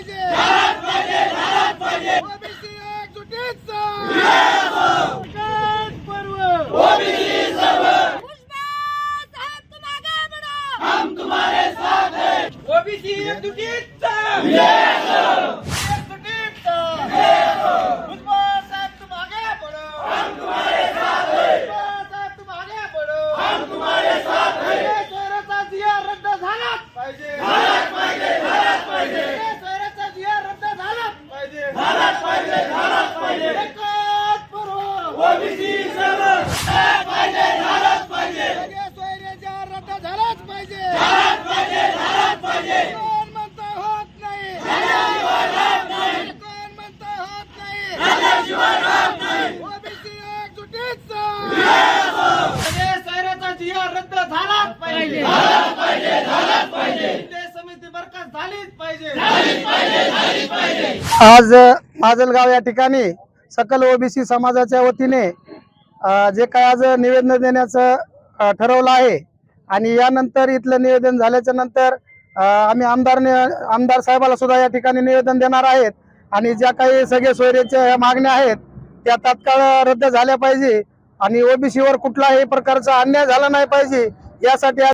पाहिजे. ओबीसी एकजुटीचा विकास पर्व. ओबीसी एकजुटीचा आज माजलगाव या ठिकाणी सकल ओबीसी समाजाच्या वतीने जे काय आज निवेदन देण्याचं ठरवलं आहे आणि यानंतर इथलं निवेदन झाल्याच्यानंतर आम्ही आमदारने आमदार साहेबाला सुद्धा या ठिकाणी निवेदन देणार आहेत आणि ज्या काही सगळे सोयरेच्या मागण्या आहेत त्या तात्काळ रद्द झाल्या पाहिजे आणि ओबीसीवर कुठलाही प्रकारचा अन्याय झाला नाही पाहिजे यासाठी आज